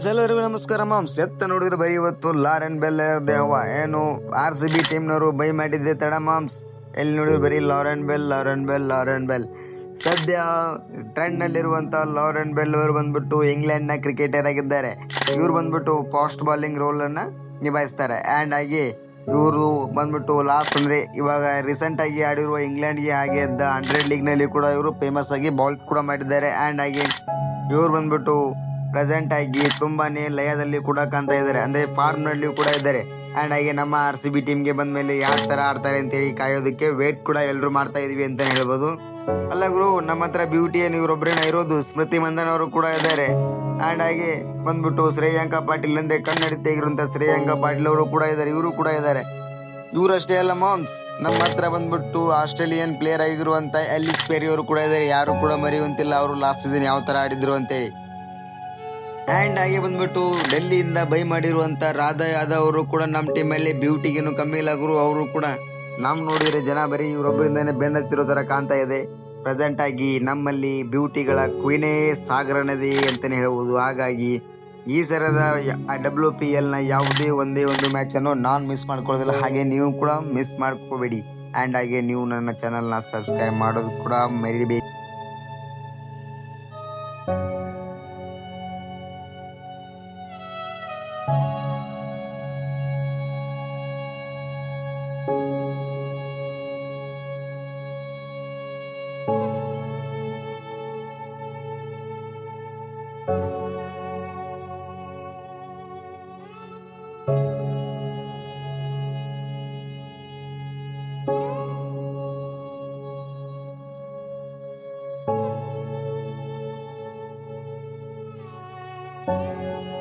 Guys ಎಲ್ಲರಿಗೂ ನಮಸ್ಕಾರ ma'am ಸೆತ್ತ ನೋಡಿದ್ರೆ ಬರೀ ಇವತ್ತು ಲಾರೆನ್ ಬೆಲ್ಲರ್ ದೇವ ಏನು ಆರ್ ಸಿ ಬಿ ಟೀಮ್ನವರು ಬೈ ಮಾಡಿದ್ದೆ ತಡ ಮಾಮ್ಸ್ ಎಲ್ಲಿ ನೋಡಿದ್ರು ಬರೀ Lauren Bell Lauren Bell Lauren Bell. ಸದ್ಯ ಟ್ರೆಂಡ್ನಲ್ಲಿರುವಂಥ ಲಾರೆನ್ ಬೆಲ್ ಅವರು ಬಂದ್ಬಿಟ್ಟು ಇಂಗ್ಲೆಂಡ್ನ ಕ್ರಿಕೆಟರ್ ಆಗಿದ್ದಾರೆ. ಇವ್ರು ಬಂದ್ಬಿಟ್ಟು ಫಾಸ್ಟ್ ಬಾಲಿಂಗ್ ರೋಲನ್ನು ನಿಭಾಯಿಸ್ತಾರೆ. ಆ್ಯಂಡ್ ಆಗಿ ಇವರು ಬಂದ್ಬಿಟ್ಟು ಲಾಸ್ಟ್ ಅಂದರೆ ಇವಾಗ ರೀಸೆಂಟ್ ಆಗಿ ಆಡಿರುವ ಇಂಗ್ಲೆಂಡ್ಗೆ ಹಾಗೆ ಇದ್ದ ಹಂಡ್ರೆಡ್ ಲೀಗ್ನಲ್ಲಿ ಕೂಡ ಇವರು ಫೇಮಸ್ ಆಗಿ ಬಾಲ್ ಕೂಡ ಮಾಡಿದ್ದಾರೆ. ಆ್ಯಂಡ್ ಆಗಿ ಇವ್ರು ಬಂದ್ಬಿಟ್ಟು ಪ್ರೆಸೆಂಟ್ ಆಗಿ ತುಂಬಾನೇ ಲಯದಲ್ಲಿ ಕೂಡ ಕಾಣ್ತಾ ಇದ್ದಾರೆ. ಅಂದ್ರೆ ಫಾರ್ಮ್ನಲ್ಲಿ ಕೂಡ ಇದ್ದಾರೆ. ಅಂಡ್ ಹಾಗೆ ನಮ್ಮ ಆರ್ ಸಿ ಬಿ ಟೀಮ್ಗೆ ಬಂದ ಮೇಲೆ ಯಾವ ತರ ಆಡ್ತಾರೆ ಅಂತ ಹೇಳಿ ಕಾಯೋದಕ್ಕೆ ವೇಟ್ ಕೂಡ ಎಲ್ಲರೂ ಮಾಡ್ತಾ ಇದೀವಿ ಅಂತ ಹೇಳ್ಬೋದು. ಅಲ್ಲ ಗುರು, ನಮ್ಮ ಹತ್ರ ಬ್ಯೂಟಿ ಏನು ಇವರೊಬ್ಬರೇನ ಇರೋದು, ಸ್ಮೃತಿ ಮಂದನ್ ಅವರು ಕೂಡ ಇದ್ದಾರೆ. ಅಂಡ್ ಹಾಗೆ ಬಂದ್ಬಿಟ್ಟು ಶ್ರೇಯಾಂಕ ಪಾಟೀಲ್ ಅಂದ್ರೆ ಕನ್ನಡ ತೆಗಿರುವಂತ ಶ್ರೇಯಾಂಕ ಪಾಟೀಲ್ ಅವರು ಕೂಡ ಇದ್ದಾರೆ, ಇವರು ಕೂಡ ಇದ್ದಾರೆ. ಇವರಷ್ಟೇ ಅಲ್ಲ ಮಾಮ್ಸ್ ನಮ್ಮ ಹತ್ರ ಬಂದ್ಬಿಟ್ಟು ಆಸ್ಟ್ರೇಲಿಯನ್ ಪ್ಲೇಯರ್ ಆಗಿರುವಂತ ಎಲಿಸ್ ಪೇರಿ ಅವರು ಕೂಡ ಇದ್ದಾರೆ. ಯಾರು ಕೂಡ ಮರೆಯುವಂತಿಲ್ಲ, ಅವರು ಲಾಸ್ಟ್ ಸೀಸನ್ ಯಾವ ತರ ಆಡಿದ್ರು ಅಂತೇಳಿ. ಆ್ಯಂಡ್ ಹಾಗೆ ಬಂದ್ಬಿಟ್ಟು ಡೆಲ್ಲಿಯಿಂದ ಬೈ ಮಾಡಿರುವಂಥ ರಾಧಾ ಯಾದವ್ ಅವರು ಕೂಡ ನಮ್ಮ ಟೀಮಲ್ಲಿ ಬ್ಯೂಟಿಗೇನು ಕಮ್ಮಿ ಇಲ್ಲ ಗುರು, ಅವರು ಕೂಡ ನಾವು ನೋಡಿದರೆ ಜನ ಬರೀ ಇವರೊಬ್ಬರಿಂದನೇ ಬೆನ್ನತ್ತಿರೋ ಥರ ಕಾಣ್ತಾ ಇದೆ. ಪ್ರೆಸೆಂಟ್ ಆಗಿ ನಮ್ಮಲ್ಲಿ ಬ್ಯೂಟಿಗಳ ಕ್ವೀನೇ ಸಾಗರ ನದಿ ಅಂತಲೇ ಹೇಳ್ಬೋದು. ಹಾಗಾಗಿ ಈ ಸರದ ಡಬ್ಲ್ಯೂ ಪಿ ಎಲ್ನ ಯಾವುದೇ ಒಂದೇ ಒಂದು ಮ್ಯಾಚನ್ನು ನಾನು ಮಿಸ್ ಮಾಡ್ಕೊಳ್ಳೋದಿಲ್ಲ. ಹಾಗೆ ನೀವು ಕೂಡ ಮಿಸ್ ಮಾಡ್ಕೋಬೇಡಿ. ಆ್ಯಂಡ್ ಹಾಗೆ ನೀವು ನನ್ನ ಚಾನಲ್ನ ಸಬ್ಸ್ಕ್ರೈಬ್ ಮಾಡೋದು ಕೂಡ ಮರಿಬೇಡಿ. Música